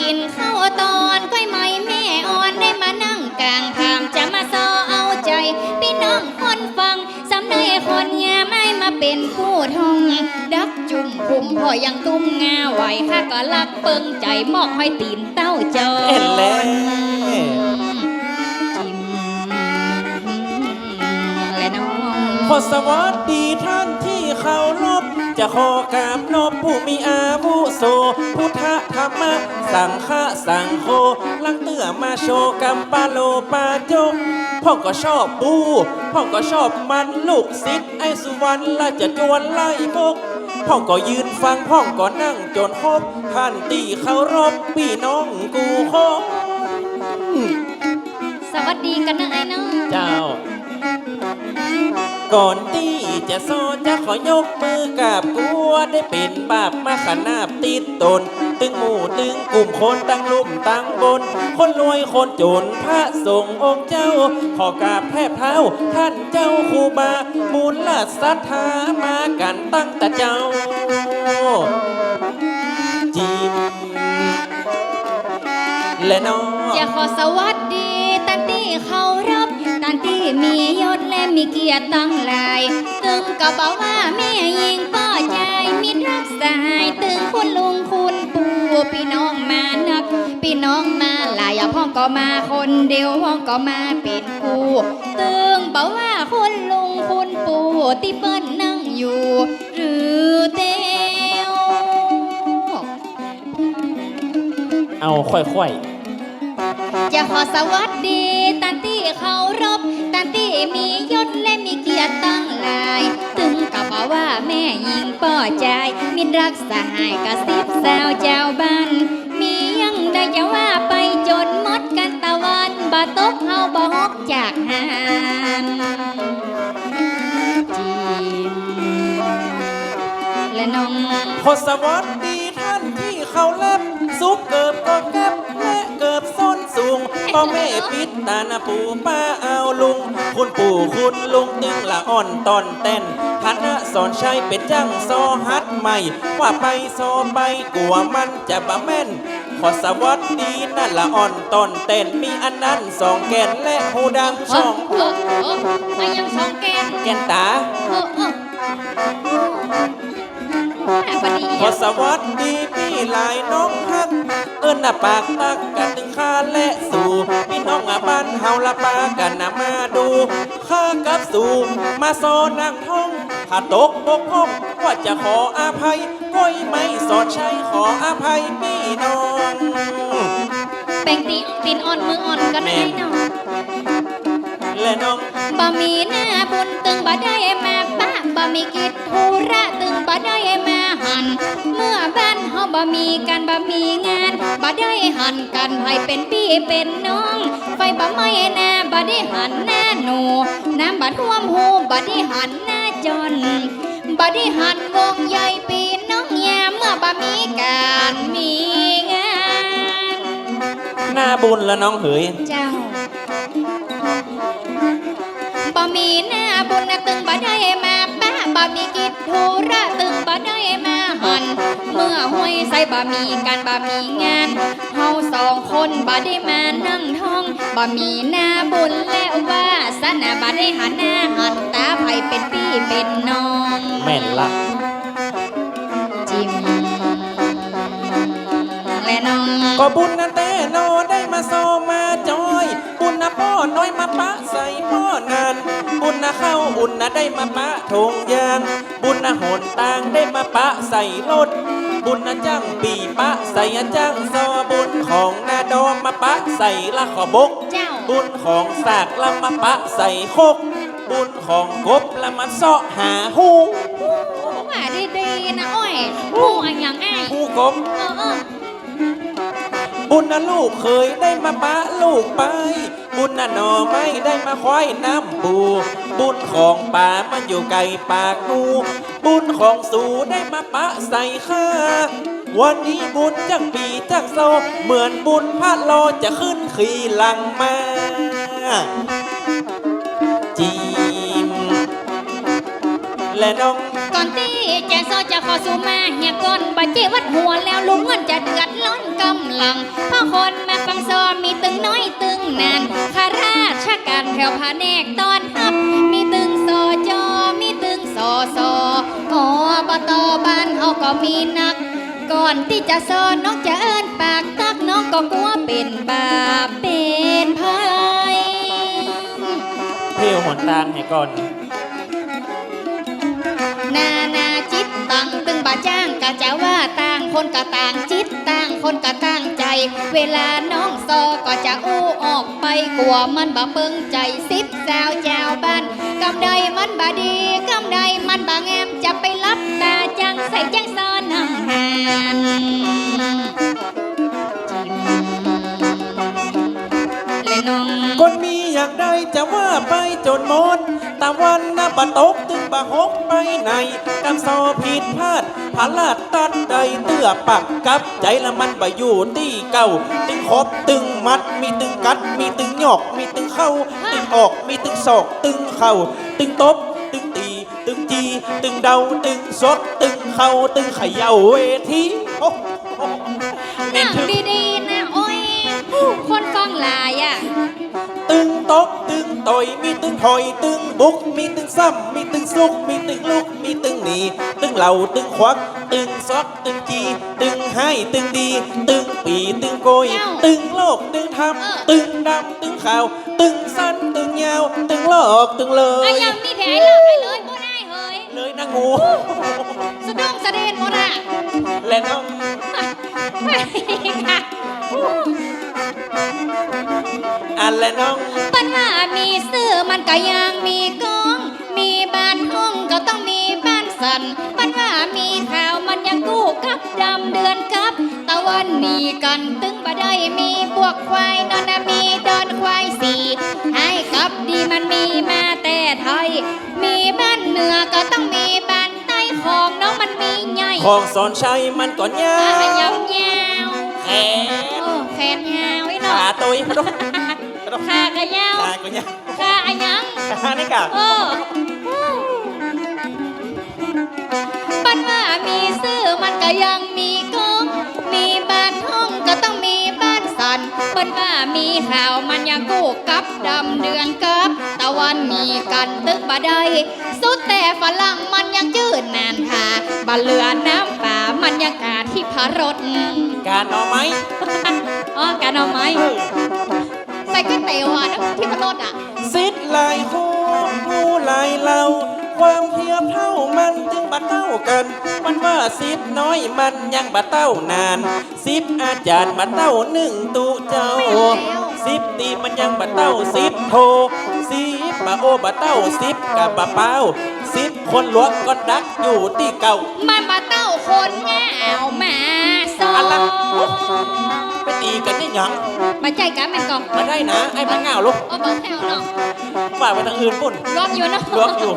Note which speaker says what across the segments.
Speaker 1: กินข้าวตอนก้อยไหมแม่อ่อนได้มานั่งกลางทางจะมาซอเอาใจพี่น้องคนฟังสำเนยคนงาไม่มาเป็นผู้ทองดักจุ่มคุมพอยังตุ้มงาไหวข้าก็ลักเปิงใจมอกห้อยตีนเต้าจอ
Speaker 2: เห็นแล้ว
Speaker 1: จิ้มและน้อง
Speaker 2: ขอสวัสดีท่านที่เคารพ จะขอกราบนบผู้มีอาวุโส พุทธธรรมะสังฆะสังโฆลังเตื้อมาโชว์กัมปาโลปาจงพ่อก็ชอบปูพ่อก็ชอบมันลูกศิษย์ไอ้สุวรรณละจะจวนไล่บกพ่อก็ยืนฟังพ่อก็นั่งจนครบท่านตีเคารพพี่น้องกูคง
Speaker 1: สวัสดีกันนะไอ้น้อง
Speaker 2: เจ้า ก่อนที่ จะโซจะขอยกมือกับกัวได้เป็นบาปมาขนาบติดตน ตึงหมู่ตึงกลุ่มคนตั้งลุ่มตั้งบน คนรวยคนจนพระสงฆ์องค์เจ้า ขอกราบแทบเท้า ท่านเจ้าครูบามูลละศรัทธามากันตั้งแต่เจ้าจิมและน้อง
Speaker 1: จะขอสวัสดีตันที่เขารับ ตันที่มียศและมีเกียรติตั้งหลาย ตึงก็บอกว่าแม่ยิงป้อใจมิตรรักสหายตึงคุณลุงคุณปู่พี่น้องมานัก พี่น้องมาหลายอย่าพ่องก็มาคนเดียวพ่องก็มาเป็นคู่ตึงบอกว่าคุณลุงคุณปู่ที่เปิ้นนั่งอยู่ หรือเตียว
Speaker 2: เอาค่อย
Speaker 1: จะขอสวัสดีตันที่เคารพ ตันที่มียศและมีเกียรติตั้งหลาย ถึงกับอกว่าแม่ยิงป้อใจมิตรรักสหายกระซิบสาวเจ้าบ้าน มียังได้จะว่าไปจนมดกันตะวันบาตกเฮาบอกจากหานจิมและน้อง
Speaker 2: ขอสวัสดีท่านที่เขาเล็บ สูงก็แม่ปิดตาหนาปู่ป้าเอาลุง คุณปู่คุณลุงตึงละอ่อนตอนเต้นคณะสอนชัยเป็นจังซอฮัดใหม่ ว่าไปซอไปกลัวมันจะบะแม่น ขอสวัสดีนั่นละอ่อนตอนเต้นมีอันนั้นสองแกนและหูดัง
Speaker 1: เอ
Speaker 2: ช่อ
Speaker 1: งเออเออมายังสองแกน
Speaker 2: แกนตา
Speaker 1: เออเออ
Speaker 2: ขอสวัสดีพี่หลายน้องฮัก นน่ะปากตักกันถึงข้าและสู่พี่น้องอาบ้านเฮาละปากันนะมาดูข้ากับสู่มาโซนังท่องถ้าตกบกพร่องว่าจะขออภัยก้อยไม่สอดใช้ขออภัยพี่น้อง
Speaker 1: แป่งตีตีนอ่อนมืออ่อนกันได้เนาะ
Speaker 2: และน้อง
Speaker 1: บ่มีหน้าบุญตึงบ่ได้มาป้าบ่มีกิจธุระตึงบ่ได้มาหัน เมื่อบ้านเฮาบ่มีกันบ่มีงานบ่ได้หันกันให้เป็นพี่เป็นน้อง ไฟบ่ไหม้หน้าบ่ได้หันหน้าหนูน้ำบ่ท่วมหูบ่ได้หันหน้าจนบ่ได้หันวงใหญ่ปีน้องยามเมื่อบ่มีการมีงาน
Speaker 2: หน้าบุญและน้องเหย
Speaker 1: เจ้า บ่มีหน้าบุญนะตึงบ่ได้มาป้าบ่มีกิจธุระตึงบ่ได้มาหันเมื่อห้วยใส่บ่มีการบ่มีงานเฮาสองคนบ่ได้มานั่งท้องบ่มีหน้าบุญแล้วว่าสนาบ่ได้หันหน้าหันตาไผเป็นพี่เป็นน้อง
Speaker 2: แม่นละ
Speaker 1: จิ้มและน้อง
Speaker 2: ก็บุญนะแต่โนได้มา โซมาจอยบุญนะพ่อน้อยมาปะใส่พ่อนานบุญนะเข้าอุ่นนะได้มาปะทงยาง บุญนะหนต่างได้มาปะใส่รถ บุญนะจังปีปะใส่อะจังซอบุญของนาดอมมาปะใส่ละขอบก
Speaker 1: เจ้า
Speaker 2: บุญของสากละมาปะใส่คก บุญของกบละมาเสาะหาหู
Speaker 1: ว่าดีๆนะอ้อยหูอันยังไง
Speaker 2: หูกบ
Speaker 1: เออเออ
Speaker 2: บุญนะลูกเคยได้มาปะลูกไป บุญนะหนอไม่ได้มาควายน้ำปูบุญของป่ามันอยู่ไกลปากงูบุญของสูได้มาปะใส่ข้าวันนี้บุญจังปีจังโซเหมือนบุญพระโลจะขึ้นขี่หลังมาจีมและน้อง
Speaker 1: ก่อน จะโซจะขอสู่มาเฮียก่อนบัจเจวัดหัวแล้วลุงเงินจะเดือดร้อนกำลังเพราะคนมาฟังซอมีตึงน้อยตึงนานข้าราชการแถวพาแนกตอนทับ มีตึงสอจอมีตึงสอสออบตบ้านเขาก็มีนัก ก่อนที่จะสอนน้องจะเอิ้นปากตักน้องก็กลัวเป็นบาปเป็นภัย
Speaker 2: เพียวหนตางให้ก่อน
Speaker 1: กะจะว่าต่างคนกะต่างจิตต่างคนกะต่างใจ เวลาน้องซอก็จะอู้ออกไปกลัวมันบ่เปิงใจสิบสาวเจ้าบ้านกำใดมันบ่ดีกำใดมันบ่งามจะไปรับตาจังใส่จังซอนังหานและน้อง
Speaker 2: คนมีอยางใดจะว่าไปจนหมดตามวันนะบะตกตึงบะหกไปในกำซอผิดพลาดาลาดตัดใดเตื้อปักกับใจละมันบะอยู่ที่เก่าตึงครบตึงมัด มีตึงกัด มีตึงหยอก มีตึงเข้า ตึงออก มีตึงศอก ตึงเข่า ตึงตบ ตึงตี ตึงจี ตึงเดา ตึงซดตึงเข่า ตึงเขย่าเวทีโอ้โหเน้น
Speaker 1: นั่ง
Speaker 2: ถึง
Speaker 1: ดีๆนะโอ้ยคนฟังหลายอะ
Speaker 2: ตึงตก ตึงต่อยมีตึงถอยตึงบุก มีตึงซ้ำมีตึงซุก มีตึงลุก มีตึงหนี ตึงเหล่าตึงควัก ตึงซอกตึงจีตึงให้ตึงดี ตึงปีตึงโกย
Speaker 1: เอ้า
Speaker 2: ตึงโลกตึงท
Speaker 1: เออำ
Speaker 2: ตึงดำตึงขาว ตึงสั้นตึงยาว ตึงหลอกตึงเล
Speaker 1: ไอ้
Speaker 2: ย
Speaker 1: ยังมีแผลเลิกไปเลยบ่ได้เฮ้ย
Speaker 2: เลยนะงู
Speaker 1: สะดุ้งสะเด็นหมดอะ
Speaker 2: และน้อง
Speaker 1: ไม่ค่ะ
Speaker 2: อันและน้อง
Speaker 1: ปัญหามีซื้อมันก็ยังมีกอง มีบ้านห้องก็ต้องมีบ้านสัน ปัญหามีข่าวมันยังกู้กับดำเดือนกับ ตะวันมีกันตึงบ่ได้มีบวกควายนอนมีดอนควายสี่ให้กับดีมันมีมาแต่ไทย มีบ้านเหนือก็ต้องมีบ้าน ของ
Speaker 2: สอนชัยมันก่อนยา
Speaker 1: ขายาว
Speaker 2: วยา
Speaker 1: ว
Speaker 2: แข
Speaker 1: ๆ
Speaker 2: น
Speaker 1: โอ้แขนยาวไอ้
Speaker 2: ขา
Speaker 1: เนาะ
Speaker 2: ตุยกระดกกระดก
Speaker 1: ขากระยาว
Speaker 2: ขาก็ยาว
Speaker 1: ขาอะยัง
Speaker 2: ขานี่กะ
Speaker 1: เออปัญหามีซื้อมันก็ยังมีกองมีบ้านห้ นปัญหามีข่าวมันยังกู้กับดำเดือนกับ ตะวันมีกันตึกบ่ได้สุดแต่ฝรั่งมันยังจืดนานทาบะเรือน้ำป่ามันยังกาดที่พารถ
Speaker 2: การเอาไหม
Speaker 1: อ๋อการเอาไหม
Speaker 2: เออ
Speaker 1: ใส่ก๋วยเตี๋ยวอะนะที่พารถอะ
Speaker 2: สิทธิ์หลายคู่ผู้หลายเรา ความเทียบเท่ามันจึงบัดเท่ากันมันว่าสิบน้อยมันยังบัดเต้านานสิบอาจารย์บัดเต้าหนึ่งตุเจ้าสิบตีมันยังบัดเต้าสิบโทสิบบะโอบัดเต้าสิบกับบะเป้าสิบคนหลวงก็ดักอยู่ที่เก่า
Speaker 1: มันมาเต้าคนเหงามาซอ
Speaker 2: อะไรไปตีกันนี่หยัง
Speaker 1: มาใจกันมันก่อน
Speaker 2: มาได้นะไอ้พังเงาลูก
Speaker 1: เอาบอกแถวเนาะ
Speaker 2: ฝ่ายไปทางอื่นปุ่น
Speaker 1: รวมอยู่เนาะ
Speaker 2: รวมอยู่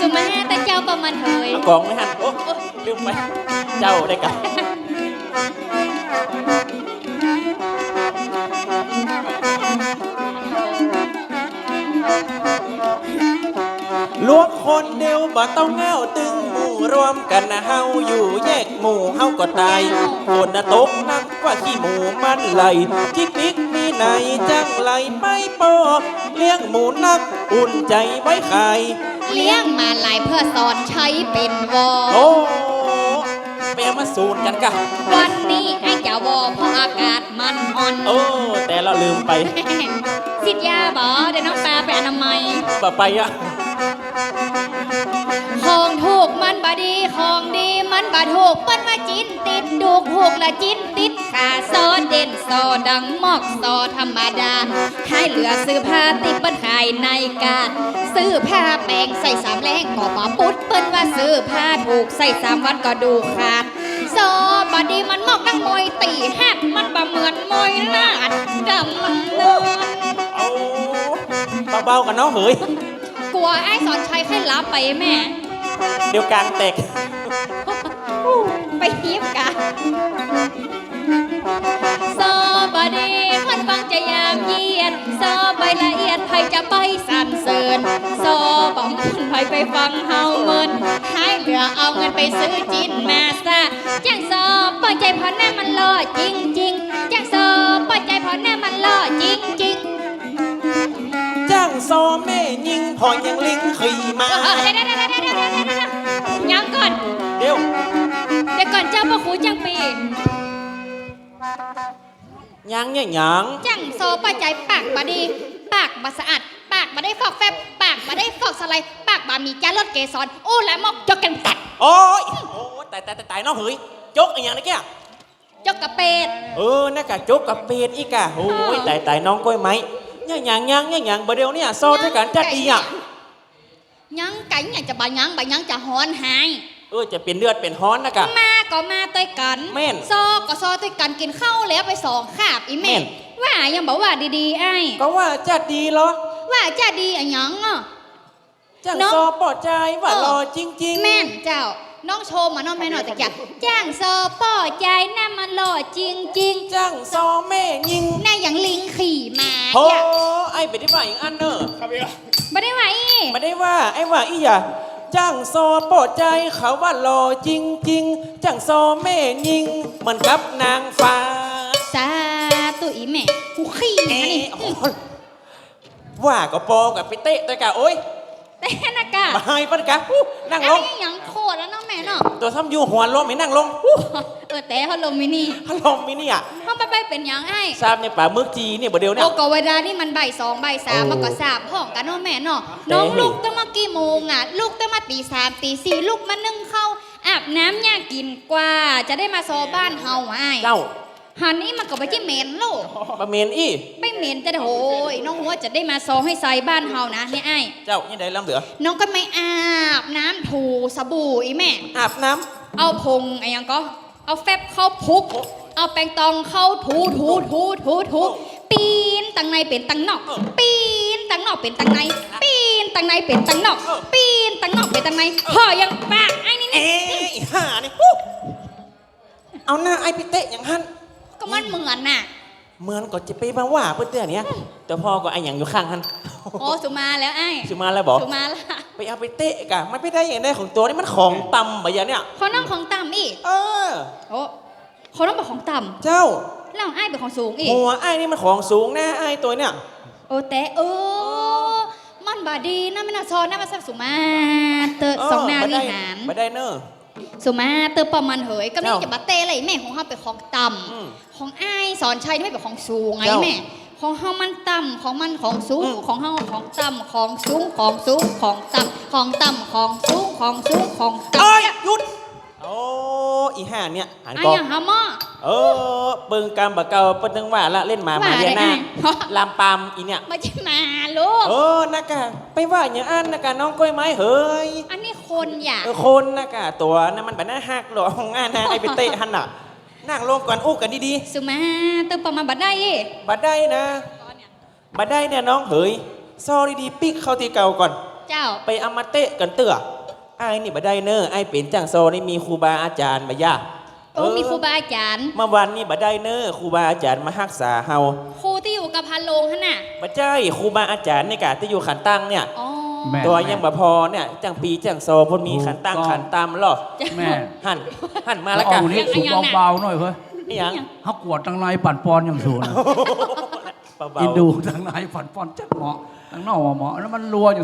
Speaker 1: สุมาแต่เจ้าประมาณเฮย
Speaker 2: กองไม่หันโอ้ลืมไป เจ้าได้กันลวกคนเดียวบ่ต้องเงาตึงหมู่รวมกันนะเฮาอยู่แยกหมู่เฮาก็ตายฝนนะตกนักกว่าขี้หมูมันไหลจิกนิกมีไหนจังไหลไปปอเลี้ยงหมูนัก อุ่นใจไว้ใคร
Speaker 1: เลี้ยงมาหลายเพื่อสอนใช้เป็นวอ
Speaker 2: โอ้ไปเอามาสูนกันกะ
Speaker 1: วันนี้ไอ้เจ้าวอเพราะอากาศมันอ่อน
Speaker 2: โอ้แต่เราลืมไป
Speaker 1: สิทธิ์ยาบอเดี๋ยวน้องปลาไปอนามัย
Speaker 2: บ่ไปอะ
Speaker 1: ของถูกมันบดีของดีมันบาถูกเปิ้นมาจิ้นติดดูกถูกละจิ้นติดขาซอเด่นซอดังมอกซอธรรมดาให้เหลือซื้อผ้าติดเปิ้นขายในกาด ซื้อผ้าแปลงใส่สามแรงก็มาปุดเปิ้นว่าซื้อผ้าถูกใส่สามวันก็ดูขาดซอบดีมันมอกนั่งมอยตีหัดมันบ่เหมือนมอยลาดดำมันเนิน
Speaker 2: เอาเบาๆกันเนาะเฮ้ย
Speaker 1: กลัวไอ้สอนชัยค่อยรับไปแม่
Speaker 2: เดี๋ยวกลางแตก
Speaker 1: ไปฮิบกันซอบดีคนฟัง จะยามเยียดซอใบละเอียดไผจะไปสันเสริญซอบอมคนไผไปฟังเฮาเมินให้เหลือเอาเงินไปซื้อจินมาซะแจ้งซอเปิดใจพอแน่มันรอจริงจริงๆจังโซป้อใจเพราะหน้ามันหล่อจริงจริง
Speaker 2: จ้างซอแม่ยิงพอยังลิงขี่มา
Speaker 1: ๆเออเดี๋ยวเดี๋ยวเดี๋ยวเดี๋ยวเดี๋ยวเดี๋ยวเดี๋ยวยังก่อน
Speaker 2: เดี๋ยว
Speaker 1: เดี๋ยวก่อนเจ้าพ่อครูจังปี
Speaker 2: ยังเนี่ยยัง
Speaker 1: จังโซป้อใจปากบาดี ปากบาสะอาด ปากบาได้ฟอกแฟบปากบาได้ฟอกสไลด์ปากบามีจ้ารถเกสรโอ้และมอกจกกันตัด
Speaker 2: โอ้ยโอ้ยตายตายตายตายน้องเฮ้ยจกอะไรอย่างนี้แก
Speaker 1: จกกระเป็ด
Speaker 2: เออน่ากะจกกับเป็ดอีกอะโอ้ยตายตายน้องกล้วยไหมยังยังยังยังยังบ่เดียวเนี่ยซอด้วยกันจัดดีอะ
Speaker 1: ยังไก่ยังจะบายังบายังจะฮอนหาย
Speaker 2: เออจะเป็นเลือดเป็นฮ้อนนะกะ
Speaker 1: มาก็มาตัวยกัน
Speaker 2: แม่น
Speaker 1: ซอก็ซอตัวยกันกินข้าวแล้วไปสองคาบอี
Speaker 2: แม่
Speaker 1: แม่
Speaker 2: น
Speaker 1: ว่ายังบอกว่าดีๆไอ้
Speaker 2: ก็ว่าจัดดีเหรอ
Speaker 1: ว่าจะดีอะหยังอะ
Speaker 2: จัง
Speaker 1: เนอะ
Speaker 2: ซอปลอดใจว่า
Speaker 1: เออ
Speaker 2: รอจริงๆ
Speaker 1: แม่นเจ้าน้องโชว์มาน้องแม่หน่อยตะกี้จ้างซอป่อใจน่ามันหล่อจริงจริง
Speaker 2: จังซอแม่ยิง
Speaker 1: ๆน่าอย่างลิงขี่มา
Speaker 2: โอ้
Speaker 1: อย่า
Speaker 2: ไอ้ไปได้ว่าอย่างอันเนอะ
Speaker 1: ไม่ได้ไหวอี
Speaker 2: ไม่ได้ว่าไอ้ว่าอีอย่า จังซอปลอดใจเขาว่ารอจริงๆจังซอแม่ยิงเหมือนกับนางฟ้า
Speaker 1: สาตุอีแม่กูขี่นะ
Speaker 2: เอ๊ะ
Speaker 1: นี่
Speaker 2: โอ้ยว่าก็ปอกับไปเตะแต่กะโอ้ย
Speaker 1: แต่นากา
Speaker 2: มาให้ปันกะอู้นั่งล
Speaker 1: ไอ้
Speaker 2: ง
Speaker 1: หยังโคตรแล้ว น้องแม่เนาะ
Speaker 2: ตัวซ้ำอยู่หัวลมไม่นั่งลงอู้
Speaker 1: เออแต่เขาลมมินี่
Speaker 2: ฮัลโหลมินี่อะ
Speaker 1: เขาไปไปเป็นหยังไอ้
Speaker 2: ทราบในป่ามึกจีเนี่ยบ่เดียวเนี่ย
Speaker 1: โอ้ก็เวลานี่มันใบายสองใบายสาม
Speaker 2: โอ้
Speaker 1: มันก็สามห้องกันเนาะแม่เนาะ
Speaker 2: แต่
Speaker 1: น้องลูกต้องมากี่โมงอะ ลูกต้องมาตีสามตีสี่ลูกมานึ่งข้าวอาบน้ำยากินกว่า จะได้มาซอบ้านเฮาไอ้
Speaker 2: เจ้า
Speaker 1: หันนี้มันก็ไปที่เหม็นโลก
Speaker 2: บะเมนอี้
Speaker 1: ไม่ เหม็นจะได้โอ้ยน้องหัวจะได้มาซอให้ใส่บ้านเฮานะเนี่ยไอ้
Speaker 2: เจ้ายังไงล้ำเหลือ
Speaker 1: น้องก็ไม่อาบน้ำถูสบู่อีแม่
Speaker 2: อาบน้
Speaker 1: เอาพงไอ้ยังก็เอาแฟบเข้าพุก เอาแปรงตองเข้าถูถูถูถูถูปีนตังในเป็นตังนอก ปีนตังนอกเป็นตังใน ปีนตังในเป็นตังนอก ปีนตังนอกเป็นตังในห่อยังปากไอ้นี่ำ
Speaker 2: เอ๊
Speaker 1: นี่ะ
Speaker 2: อีห่านี่อู้เอาหน้าไอ้พิเตะอย่างหัน
Speaker 1: ก็มันเหมือนน่ะ
Speaker 2: เหมือนก็จะไปมาว่าเพื่อนเตี้ยเนี้ยแต่พ่อก็ไอ้อย่างอยู่ข้างหัน
Speaker 1: โอ้สุมาแล้วไอ้
Speaker 2: ชิมาแล้วบอก
Speaker 1: สุมาละ
Speaker 2: ไปเอาไปเตะกะมันไม่ได้อย่างได้ของตัวนี่มันของต่ำไปอย่างเนี้ย
Speaker 1: เขาน้องของต่ำอีก
Speaker 2: เออ
Speaker 1: โอ้เขาน้องเป็นของต่
Speaker 2: เจ้าำ
Speaker 1: แล้วไอ้เป็นของสูงอีก
Speaker 2: หัวไอ้นี่มันของสูงแน่ไอ้ตัวเนี่ย
Speaker 1: โอ้แต่เออมันบาดีนะไม่น่าซอนนะมาสักสุมาเตอสองนาวิหาร
Speaker 2: ไม่ได้เนอะ
Speaker 1: สุมาเตอประมันเหยก็ไม่
Speaker 2: เจ้า
Speaker 1: จะมาเตะอะไรแม่ของเฮาเป็นของต่
Speaker 2: อืมำ
Speaker 1: ของอ้ายสอนชัยนี่ไม่เป็นของสูงไง
Speaker 2: เจ้า
Speaker 1: แม่ของเฮามันต่ำของมันของสูง
Speaker 2: อืม
Speaker 1: ของเฮาของต่ำของสูงของสูงของต่ำของต่ำของสูงของสูงของ
Speaker 2: เอ้ย
Speaker 1: ต่ำ
Speaker 2: หยุดโอ้อีห่าเนี่ยหัน
Speaker 1: ไอ้
Speaker 2: กอ
Speaker 1: ยังฮะหม้อ
Speaker 2: เออเบิ่งกรรมบะเก่าเปิ้นนึงว่าละเล่นหมาหมา
Speaker 1: ว่า
Speaker 2: เดีย
Speaker 1: ได้
Speaker 2: นา
Speaker 1: ไอ้
Speaker 2: ลามปามอีเนี่ย
Speaker 1: ไม่ใช่หมาลูก
Speaker 2: เออนักกะไปว่าอย่างอันนักกะน้องกล้วยไม้เฮ้ย
Speaker 1: อันนี้ คนอยาก
Speaker 2: เออคนนักกะตัวนั้นมันแบบน่าหักหรอกงานนะไอ้ไปเตะหันน่ะนั่งลงก่อนอู้กันดี
Speaker 1: สุมาเตอประมาณบัดได้เอ้
Speaker 2: ๆบัดได้นะบัดได้เนี่ยน้องเฮ้ยซอดีๆปิ๊กเข้าที่เก่าก่อน
Speaker 1: เจ้า
Speaker 2: ไปเอามาเตะกันเตื้อไอ้นี่บัดได้เนอะไอ้เป็นจังโซนี่มีครูบาอาจารย์มาย่า
Speaker 1: โอ้มีครูบาอาจารย์
Speaker 2: เมื่อวันนี้บัดได้เนอะครูบาอาจารย์มารักษาเฮา
Speaker 1: ครูที่อยู่กับพันโลงฮะน่ะ
Speaker 2: บัดใจครูบาอาจารย์ในกะที่อยู่ขันตั้งเนี่ย
Speaker 1: อ๋อ
Speaker 3: แม่
Speaker 2: ตัวยังบ่พอเนี่ยจังปีจังโซเพ่นมีขันตั้ง
Speaker 3: ถูกต้อง
Speaker 2: ขันตามหรอ
Speaker 3: แม่
Speaker 2: หันหันมา
Speaker 3: มา
Speaker 2: แล้
Speaker 3: แล้วว
Speaker 2: กั
Speaker 3: กันนนี้สูงเบาๆหน่อยเฮ้ย
Speaker 2: ไอ้หยัง
Speaker 3: ฮักกวดตั้งในปั่นปอนอย่างสูง
Speaker 2: เบาๆ
Speaker 3: อินดูตั้งในปั่นปอนจัดเหมาะตั้งนอกว่าเหมาะแล้วมันรัวอยู่